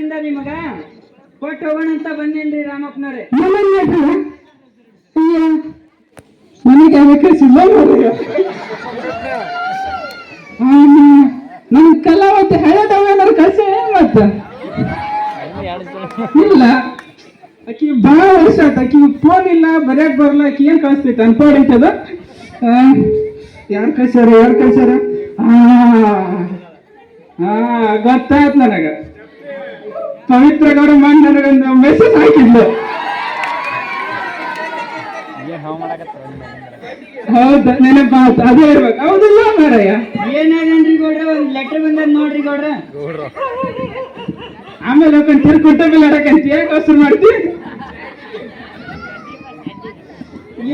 ಇಂದ ನಿಮಗ ಕೊಟ್ಟು ಹೋಗೋಣ ಅಂತ ಬಂದೇನ್ರಿ ರಾಮಪ್ಪನವ್ರೆ. ನನಗೆ ಅದಕ್ಕೆ ಸಿಲ್ಲ ನಮ್ ಕಲಾವತಿ ಹಳೆದವ ಕಸ ಏನ್ ಮತ್ತೆ ಇಲ್ಲ. ಆಕಿ ಬಾ ವರ್ಷ ಆಯ್ತು. ಆಕಿ ಫೋನ್ ಇಲ್ಲ, ಬರ್ಯಾಕ್ ಬರಲ್ಲ. ಆಕಿ ಏನ್ ಕಳಿಸ್ತೈತೆ ಅನ್ಪಾಡ್ ಐತದ? ಯಾರು ಕಳ್ಸ್ಯಾರ ಯಾರು ಕಳ್ಸ್ಯಾರ? ಗೊತ್ತಾಯ್ತು ನನಗ. ಪವಿತ್ರ ಗೌಡ ಮಾಡಿ ನನಗೊಂದು ಮೆಸೇಜ್ ಹಾಕಿದ್ಲು. ಹೌದಾ ನೆನಪ ಅದೇ ಇರ್ಬೇಕು. ಹೌದಿಲ್ಲ ಮಾರಯ್ಯ ಏನಾಗನ್ರಿ ಗೌಡ್ರ? ಒಂದ್ ಲೆಟರ್ ಬಂದದ್ ನೋಡ್ರಿ ಗೌಡ್ರ. ಆಮೇಲೆ ಹೋಗ್ಕೊಂಡು ತಿರ್ ಕೊಟ್ಟ ಮೇಲೆ ಆಡಕಂತ ಯಾಕೆ ಅವಸರ ಮಾಡ್ತಿ?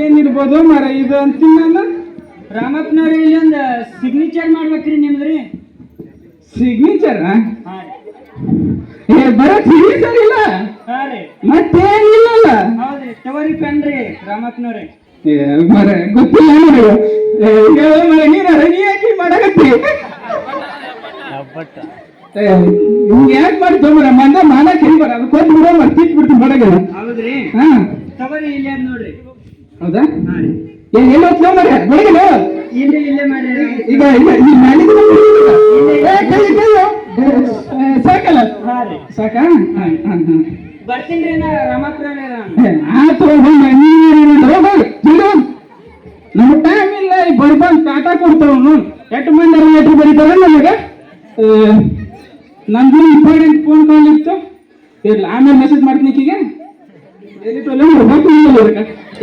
ಏನಿರ್ಬೋದು ಮರ ಇದು ಅಂತೀನಿ ನಾನು ರಾಮಪ್ಪನವ್ರೆ ಇಲ್ಲಿ ಒಂದ್ ಸಿಗ್ನೇಚರ್ ಮಾಡ್ಬೇಕ್ರಿ ನಿಮ್ದ್ರಿ. ಸಿಗ್ನೇಚರ್ ಹಾ ಏ ಬರಕ್ ಸಿಗ್ನೇಚರ್ ಇಲ್ಲ ಮತ್ತೇನಿಲ್ಲಲ್ಲ. ಹೌದ್ರಿ ತಗೋರಿ ಪೆನ್ ರೀ ಏ ಮರ ಗೊತ್ತಿಲ್ಲ ನೋಡಿ ಮರ ನೀನಾರ ನೀ ಯಾಕೆ ಮಾಡಕತ್ತಿ? ಹಿಂಗೆ ಯಾಕೆ ಮಾಡ್ತೋ ಮರ ಮಂದ ಮಾನ ಬರ ಅದು ಕೊಟ್ಟು ಬಿಡೋ ಮರ ತಿಕ್ ಬಿಡ್ತು ಬಡಗ ಹೌದ್ರಿ. ಹಾ. ತಗೋರಿ ಇಲ್ಲೇ ಅದ್ ನೋಡ್ರಿ. ಹೌದಾ? ಏನ್ ಎಲ್ಲ ಹೊತ್ಲೋ ಮರ ಬಡಗನ ಇಲ್ಲೇ ಇಲ್ಲೇ ಮಾಡ್ರಿ ಈಗ ಈ ಕೈ. ಏ, ಸಾಕಲ್ಲ? ಸಾಕಾ? ಹಾ ಹಾ ಹಾ. ಬರ್ತೀನ್ರಿ ನಾ ರಾಮಪ್ಪನವ್ರೆ ಏ, ಆತು ಹೋಗ್ಬಂದ ನೀನು ಹೋಗು ತಿರು ನಮ್ಮ ಟೈಮ್ ಇಲ್ಲ ಬರ್ಬಂದ್ ಕಾಟ ಕೊಡ್ತಾವನು ಎಷ್ಟು ಮಂದಿ ಲೆಟ್ರ್ ಬರೀತಾರ ನಮಗೆ? ನಂದು ಇಂಪಾರ್ಟೆಂಟ್ ಫೋನ್ ಕಾಲ್ ಇತ್ತು. ಇರ್ಲಿ ಆಮೇಲೆ ಮೆಸೇಜ್ ಮಾಡ್ತೀನಿ ಈಕಿಗೆ.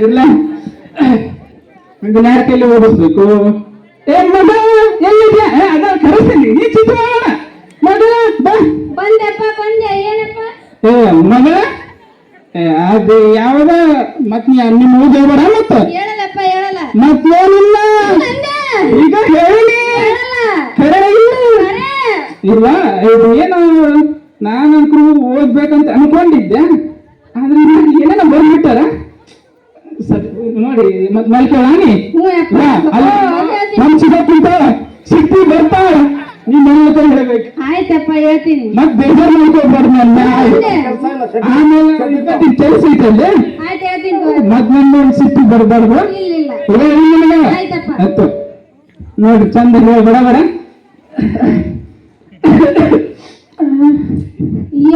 ಇರ್ಲ. ಯಾರ ಕೈಲಿ ಓದಿಸ್ಬೇಕು? ಏ ಮಗ ಎಲ್ಲಿದ್ಯಾ? ಅದ ಕರೆಸ್ತೀನಿ. ನೀ ಚಿತ್ರ ಮಗ ಬಂದೆಪ್ಪ ಬಂದೆ. ಏನಪ್ಪ? ಏ ಮಗಳ? ಏ ಅದು ಯಾವಾಗ? ಮತ್ ನಿಮ್ಮ ಊರ್ ಬೇಡ ಮತ್ತ? ಹೇಳಲ್ಲಪ್ಪ ಹೇಳಲ್ಲ. ಮತ್ತೇನಿಲ್ಲ ಬಂದೆ. ಈಗ ಹೇಳಿ. ಇಲ್ಲ ಇದು ಏನು ನಾನಂತೂ ಓದ್ಬೇಕಂತ ಅನ್ಕೊಂಡಿದ್ದೆ. ಆದ್ರೆ ಏನೇನ ಬಂದ್ಬಿಟ್ಟಾರ? ಸರಿ ನೋಡಿ ಮತ್ ಮಲ್ಕೊಳ್ಳಿ ನಮ್ ಸಿಗಕ್ಕಿಂತ ಹೇಳ್ಬೇಕು. ಆಯ್ತಪ್ಪ ಹೇಳ್ತೀನಿ. ಮತ್ ಬೇಜಾರ್ ಮಾಡ್ಕೋಬಾರ್ದು ನನ್ನ ಆಮೇಲೆ ಇವತ್ತಿನ ಕೆಲಸ ಐತಲ್ಲಿ? ಆಯ್ತು ಹೇಳ್ತೀನಿ ತಗೋ. ಮತ್ ನನ್ನ ಸಿಟ್ಟು ಬರಬಾರ್ದು? ಇಲ್ಲ ಆಯ್ತಪ್ಪ. ಆಯ್ತು. ನೋಡಿ ಚಂದ ಬಡ ಬಡ.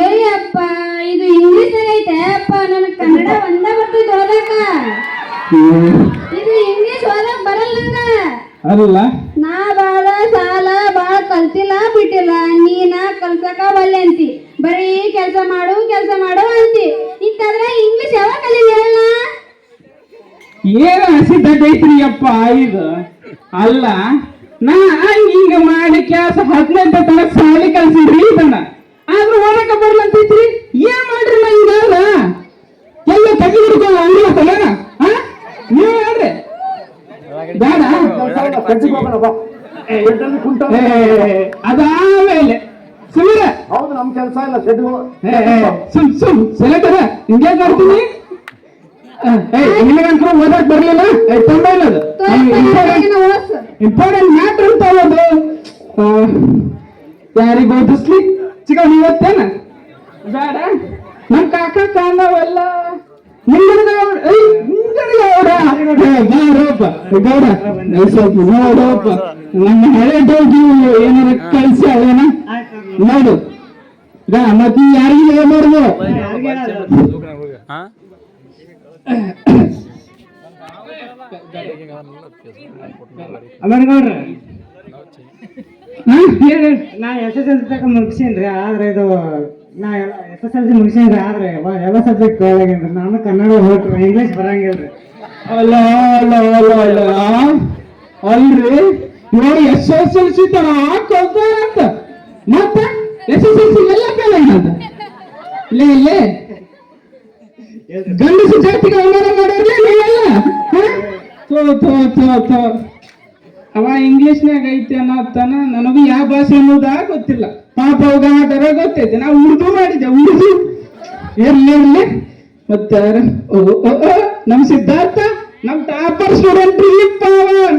ಏಯಪ್ಪ ಇದು ಇಂಗ್ಲಿಷ್ ಐತೆ. ಅಪ್ಪ ನನಗೆ ಕನ್ನಡ ಒಂದ ಇದು ಇಂಗ್ಲಿಷ್ ಓದಕ್ ಬರಲ್ಲ ಅಲ್ಲ ನಾ ಬಾಳ ಸಾಲ ಬಾಳ ಕಲ್ತಿಲ್ಲ ಬಿಟ್ಟಿಲ್ಲ ನೀನ ಕಲ್ಸಕ ಒಲ್ಲೆ ಅಂತಿ. ಬರೀ ಕೆಲಸ ಮಾಡು ಕೆಲಸ ಮಾಡು ಅಂತಿ. ಇಂತಾದ್ರೆ ಇಂಗ್ಲಿಷ್ ಯಾವ ಕಲೀಲಿ ಏನು ಹಸಿದ್ದೈತ್ರಿ ಅಪ್ಪ ಇದು? ಅಲ್ಲ ನಾ ಹಿಂಗ ಮಾಡಿ ಕೆಲಸ ಹದಿನೆಂಟು ತನಕ ಸಾಲಿ ಕಲ್ಸಿದ್ರಿ ಇದನ್ನ. ಆದ್ರೂ ಓದಕ ಬರ್ಲಂತೈತ್ರಿ? ಏನ್ ಮಾಡ್ರಿ ನಾ ಹಿಂಗಲ್ಲ ಎಲ್ಲ ತಗಿ ತಲೆನ ಹಾ ನೀವ್ ಹೇಳ್ರಿ. ಬೇಡ. ಏ, ಅದಾಮೇಲೆ ಸುಮ್ಮನೆ ಹೌದು ನಮ್ ಕೆಲಸ ಇಲ್ಲ ಶೆಡ್ ಏ, ಏ, ಸುಮ್ ಸುಮ್ ಸೆಲೆಕ್ಟರ ಹಿಂಗೆ ಮಾಡ್ತೀನಿ? ನಿನಗಂತೂ ಓದಕ್ ಬರ್ಲಿಲ್ಲ? ತೊಂದ್ರೆ ಇಲ್ಲ ಅದು. ಇಂಪಾರ್ಟೆಂಟ್ ಮ್ಯಾಟ್ರ್ ಅಂತ ಅದು ಯಾರಿಗ ಓದಿಸ್ಲಿ? ಚಿಕ್ಕ ನೀವತ್ತೇನ ಬೇಡ. ನಮ್ ಕಾಕ ಕಾಣವೆಲ್ಲ ಗೌಡ ಸ್ವಲ್ಪ ನೋಡಪ್ಪ ನಮ್ಮ ಹಳೆ ಡೋಗಿ ಏನಾರ ಕಳ್ಸಿ ಅದೇನ ನೋಡು. ಮತ್ತೆ ಯಾರಿಗೆ ಅಮರಗೌಡ್ರ. ಹೇಳಿ. ನಾ ಎಸ್ ಎಸ್ ಎಲ್ ಸಿ ತಕ ಮುಗಿಸೇನ್ರಿ ಆದ್ರೆ ಇದು ನಾ ಎಸ್ ಎಸ್ ಎಲ್ ಸಿ ಮುಗಿಸೇನ್ರಿ ಆದ್ರೆ ಎಲ್ಲ ಸಬ್ಜೆಕ್ಟ್ ಒಳಗೇನ್ರಿ ನಾನು ಕನ್ನಡ ಹೋಗ್ರಿ ಇಂಗ್ಲೀಷ್ ಬರಂಗಿಲ್ರಿ. ಅಲ್ಲ ಅಲ್ಲ ಅಲ್ಲ ಅಲ್ಲ. ಅಲ್ರಿ? ನೋಡಿ ಎಸ್ ಎಸ್ ಎಲ್ ಸಿ ತರ ಅಂತ. ಮತ್ತ? ಎಸ್ ಎಸ್ ಎಲ್ ಸಿ ಎಲ್ಲ ಫೇಲ್ ಆಗ್ಯದ ಲೇ ಲೇ. ಗಂಡಸು ಜಾತಿಗೆ ಅವಮಾನ ಮಾಡಿರ್ಲಿ ನೀವೆಲ್ಲ? ಥೋ ಥೋ ಥೋ ಥೋ. ಅವ ಇಂಗ್ಲಿಷ್ನಾಗ ಐತಿ ಅನ್ನೋತನ ನನಗೂ ಯಾವ ಭಾಷೆ ಅನ್ನೋದ ಗೊತ್ತಿಲ್ಲ. ಪಾಪ ಅವಾಗ ಆಟರ ಗೊತ್ತೈತೆ. ನಾವು ಉರ್ದು ಮಾಡಿದ್ದೆ ಉರ್ದು. ಇರ್ಲಿ ಇರ್ಲಿ. ಮತ್ತೆ ಯಾರು? ಓ, ಓ, ಓ, ನಮ್ ಸಿದ್ಧಾರ್ಥ? ನಮ್ ಟಾಪರ್ ಸ್ಟೂಡೆಂಟ್ ಇಲ್ಲಿಪ್ಪ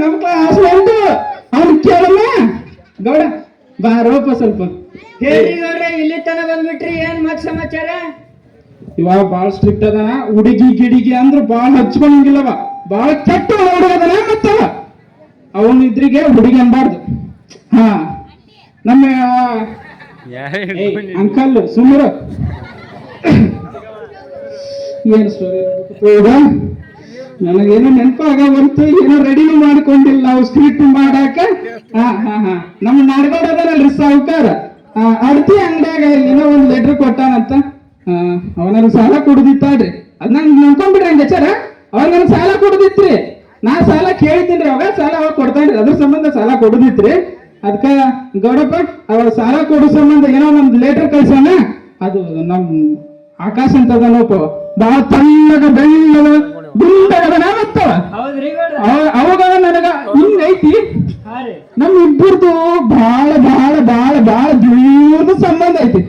ನಮ್ ಕ್ಲಾಸ್ ಅವ್ನು ಕೇಳಲ್ಲ ಗೌಡ ಬಾರೋಪ ಸ್ವಲ್ಪ. ಹೇಳ್ರಿ ಗೌಡ್ರೆ ಇಲ್ಲಿ ತನ ಬಂದ್ಬಿಟ್ರಿ ಏನ್ ಮತ್ ಸಮಾಚಾರ? ಇವಾಗ ಬಾಳ ಸ್ಟ್ರಿಕ್ಟ್ ಅದಾನ. ಹುಡುಗಿ ಗಿಡಿಗಿ ಅಂದ್ರ ಬಾಳ ಹಚ್ಕೊಂಡಂಗಿಲ್ಲವ ಬಾಳ ಕೆಟ್ಟ ಹುಡುಗದನ ಮತ್ತ ಮತ್ತವ. ಅವನು ಇದ್ರಿಗೆ ಹುಡುಗಿ ಅನ್ಬಾರ್ದು. ಹಾ. ನಮ್ಮ ಅಂಕಲ್ ಸುಮ್ಮರು ಏನ್ ಸ್ಟೋರಿ ನನಗೇನೋ ನೆನಪಾಗ ಬಂತು ಏನೋ ರೆಡಿನೂ ಮಾಡ್ಕೊಂಡಿಲ್ಲ ನಾವು ಸ್ಕ್ರಿಪ್ಟ್ ಮಾಡಾಕ ಹಾ ಹಾ ಹಾ. ನಮ್ಮ ನಾಡಗೋಡ ಅದನಲ್ರಿ ಸಾವುಕಾರ ಅಡ್ತಿ ಅಂಗಡಿಯಾಗ ಏನೋ ಒಂದ್ ಲೆಟರ್ ಕೊಟ್ಟಾನಂತ. ಅವನಲ್ಲಿ ಸಾಲ ಕೊಡುದಿತ್ತಾಡ್ರಿ ಅದ್ ನಂಗೆ ನಂಬ್ಕೊಂಡ್ಬಿಡ್ರಿ ಹಂಗೆ ಚಾರ ಅವಾಗ ನನಗೆ ಸಾಲ ಕೊಡುದಿತ್ರಿ. ನಾ ಸಾಲ ಕೇಳಿದ್ದೀನಿ ಅವಾಗ ಸಾಲ ಅವಾಗ ಕೊಡ್ತಾನ್ರಿ ಅದ್ರ ಸಂಬಂಧ ಸಾಲ ಕೊಡುದಿತ್ರಿ. ಅದಕ್ಕ ಗೌಡಪ್ಪ ಅವ ಸಾಲ ಕೊಡೋ ಸಂಬಂಧ ಏನೋ ನಮ್ದು ಲೆಟರ್ ಕಳ್ಸೋಣ. ಅದು ನಮ್ ಆಕಾಶ ಅಂತದ ನೋಪ ಬಹಳ ತಣ್ಣಗ ಬೆಳ್ಳಗ ಅವ- ಅವಾಗ ನನಗ ಹಿಂಗೈತಿ ನಮ್ ಇಬ್ಬರದು ಬಾಳ ಬಾಳ ಬಾಳ ಬಾಳ ದೂರದ ಸಂಬಂಧ ಐತಿ.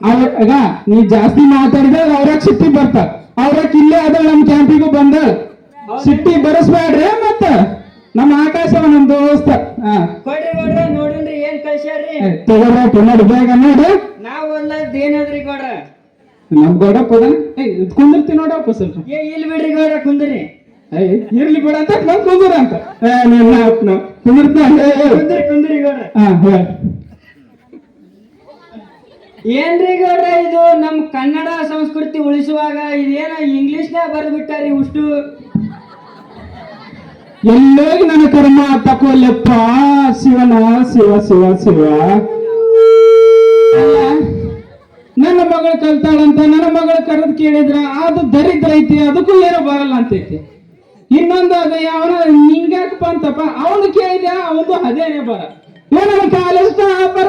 ಅವಾಗ ನೀ ಜಾಸ್ತಿ ಮಾತಾಡಿದ್ರೆ ಅವ್ರಾಗ ಸಿಟ್ಟಿ ಬರ್ತಾರ. ಅವ್ರಾಗ ಇಲ್ಲೇ ಅದ ನಮ್ ಕ್ಯಾಂಪಿಗೂ ಬಂದ ಸಿಟ್ಟಿ ಬರಸ್ಬೇಡ್ರಿ ಮತ್ತ. ನಮ್ಮ ಆಕಾಶವ ನಮ್ ದೋಸ್ತ. ಕೊಡ್ರಿ ತಗೋರ ನೋಡಿ ಬೇಗ ನೋಡಿ. ನಾವ್ ಒಂದ್ ಏನಾದ್ರಿ ಗೌಡ್ರ? ನಮ್ ಗೌಡಪ್ಪ ಏ ಕುಂದಿರ್ತಿ ನೋಡಪ್ಪ ಸ್ವಲ್ಪ. ಏ ಇಲ್ಲಿ ಬಿಡ್ರಿ ಗೌಡ ಕುಂದ್ರಿ. ಏ ಇರ್ಲಿ ಬಿಡ ಅಂತ ನಾವ್ ಕುಂದ್ರ ಅಂತ. ಏ ನಿನ್ನ ಅಪ್ನ ಕುಂದಿರ್ತ ಕುಂದ್ರಿ ಕುಂದ್ರಿ ಗೌಡ. ಹಾ ಹೇಳ. ಏನ್ರಿ ಗೌಡ್ರ ಇದು? ನಮ್ ಕನ್ನಡ ಸಂಸ್ಕೃತಿ ಉಳಿಸುವಾಗ ಇದೇನ ಇಂಗ್ಲಿಷ್ನ್ಯಾಗ ಬರ್ದ್ಬಿಟ್ಟಾರಿ ಉಷ್ಟು ಎಲ್ಲೋಗಿ ನನ್ನ ಕರ್ಮ ತಕೋಲೆಪ್ಪ ಶಿವನ ಶಿವ ಶಿವ ಶಿವ. ಮಗಳು ಕಲ್ತಾಳಂತ ನನ್ನ ಮಗಳು ಕರೆದು ಕೇಳಿದ್ರ, ಅದು ದರಿದ್ರ ಐತಿ, ಅದಕ್ಕೂ ಏನೋ ಬರಲ್ಲ ಅಂತೈತಿ. ಇನ್ನೊಂದು ಅದ ಯಾವನ ನಿಂಗ್ಯಾಕಪ್ಪ ಅಂತಪ್ಪ, ಅವನು ಕೇಳಿದ ಅವನು ಅದೇನೇ ಬರ. ಏನನ್ನ ಕಾಲೇಜ್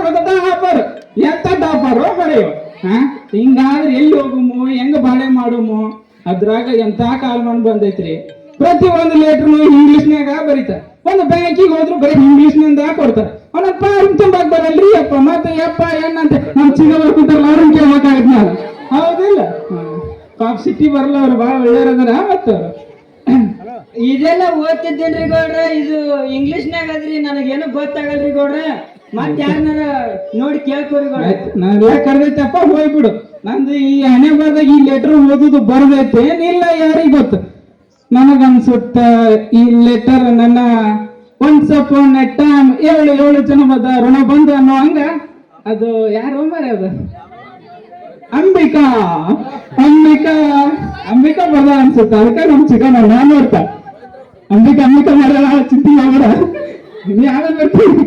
ಹೊಗದ ಆಪರ್ ಎತ್ತ ಟಾಪರ್ ಬರೆಯೋ ಹಾ? ಹಿಂಗಾದ್ರೆ ಎಲ್ಲಿ ಹೋಗುಮು, ಹೆಂಗ ಬಾಳೆ ಮಾಡುಮು, ಅದ್ರಾಗ ಎಂತ ಕಾಲ್ಮಣ್ ಬಂದೈತ್ರಿ? ಪ್ರತಿ ಒಂದು ಲೇಟ್ರು ಇಂಗ್ಲಿಷ್ನಾಗ ಬರೀತಾರ. ಒಂದು ಬ್ಯಾಂಕಿಗೆ ಹೋದ್ರು ಬರೀ ಇಂಗ್ಲೀಷ್ನಿಂದ ಕೊಡ್ತಾರೆ. ಅವನಪ್ಪ ತುಂಬಾಕ್ ಬರಲ್ರಿ ಅಪ್ಪ ಮತ್ತೆ ಯಪ್ಪ ಏನಂತೆ ನಮ್ ಚಿಗ ಬರ್ಕೊಂತಾರಲ್ಲ ಅವ್ರನ್ನ ಕೇಳ್ಬೇಕಾಗತ್ ನಾನು. ಹೌದಿಲ್ಲ. ಕಾಪ್ ಸಿಟಿ ಬರಲ್ಲ ಅವ್ರು ಭಾಳ ಒಳ್ಳೆಯವ್ರದಾರ ಮತ್ತೆ. ಇದೆಲ್ಲ ಓದ್ತಿದ್ದೇನ್ರಿ ಗೌಡ್ರ ಇದು ಇಂಗ್ಲಿಷ್ನಾಗ ಅದ್ರಿ ನನಗೇನು ಗೊತ್ತಾಗಲ್ರಿ ಗೌಡ್ರ. ಮತ್ ಯಾರನ್ನಾರ ನೋಡಿ ಕೇಳ್ಕೊರಿ ಗೌಡ್ರ. ಯಾಕೆ ಕರೆದೈತಪ್ಪ ಹೋಗ್ಬಿಡು. ನಂದು ಈ ಹಣೆ ಬರ್ದಾಗ ಈ ಲೆಟರ್ ಓದುದು ಬರ್ದೈತೆ ಏನಿಲ್ಲ ಯಾರಿಗೆ ಗೊತ್ತು. ನನಗನ್ಸುತ್ತ ಈ ಲೆಟರ್ ನನ್ನ ಒನ್ಸ್ ಅಪಾನ್ ಎ ಟೈಮ್ ಏಳು ಏಳು ಜನ ಬದ ಋಣ ಬಂದು ಅನ್ನೋ ಹಂಗ? ಅದು ಯಾರು ಮರೆ ಅದು? ಅಂಬಿಕಾ. ಅಂಬಿಕಾ. ಅಂಬಿಕಾ ಬರ ಅನ್ಸುತ್ತ. ಅದಕ್ಕೆ ನಮ್ ಚಿಕನ್ ನಾನು ನೋಡ್ತಾ. ಅಂಬಿಕಾ ಅಂಬಿಕಾ ಮರ ಚಿಂತೆ ಮಾಡ ನೀ ಬರ್ತೀನಿ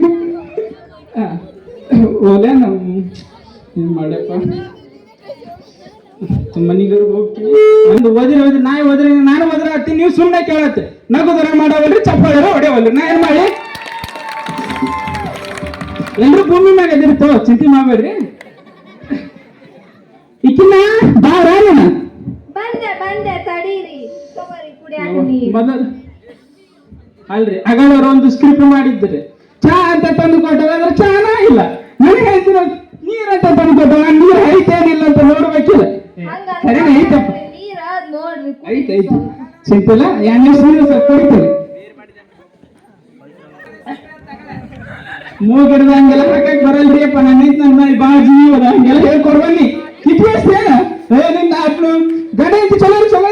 ಓಲೆ ನಮ್ ಏನ್ ಮಾಡಪ್ಪ ಮನಿಗೆ ಹೋಗ್ತೀನಿ. ಒಂದು ಓದಿರ ಓದಿ ನಾಯಿ ಓದ್ರಿ ನಾನು ಓದ್ರ ಹತ್ತೀನಿ ನೀವು ಸುಮ್ಮನೆ ಕೇಳತ್ತೆ. ನಗುದರ ಮಾಡವಲ್ರಿ ಚಪ್ಪಳ ಹೊಡೆಯವಲ್ರಿ. ನಾ ಏನ್ ಮಾಡಿ? ಎಲ್ಲರೂ ಭೂಮಿ ಮ್ಯಾಗ ಎದಿರ್ತೋ ಚಿಂತೆ ಮಾಡ್ಬೇಡ್ರಿ. ಇಕ್ಕಿನ ಬಾರ ಬಂದೆ ಬಂದೆ ತಡೀರಿ. ಮೊದಲು. ಅಲ್ರಿ ಅಗಳವ್ರು ಒಂದು ಸ್ಕ್ರಿಪ್ಟ್ ಮಾಡಿದ್ರಿ. ಚಾ ಅಂತ ತಂದು ಕೊಟ್ಟರೆ ಚಾನ ಇಲ್ಲ. ನನಗೆ ಹೇಳ್ತಿರೋ ನೀರ ತಂದು ಕೊಟ್ಟವ ನೀರ್ ಐತೇನಿಲ್ಲ ಅಂತ ನೋಡ್ಬೇಕಿಲ್ಲ. ನೀರ ನೋಡ್ರಿ ಐತ್ ಐತಿ ಸಿಂಪಲ್ಲ ಎಣ್ಣೆ ಸೀರೆ ಸ್ವಲ್ಪ ಮೂಗಿಡ್ದ ಹಂಗೆಲ್ಲ ಹಾಕಕ್ ಬರಲ್ರಿ ಅಪ್ಪ. ನನ್ನ ನಿಂತ ನನ್ನ ಬಾಜಿ ಅದ. ಹಂಗೆಲ್ಲ ಹೇಳ್ಕೊಡ್ಬನ್ನಿ ಇತಿಹಾಸ ಏನ ಏ ನಿನ್ನ ಆತ್ಮ ಗಡ ಐತಿ ಚಲೋ ಚಲೋ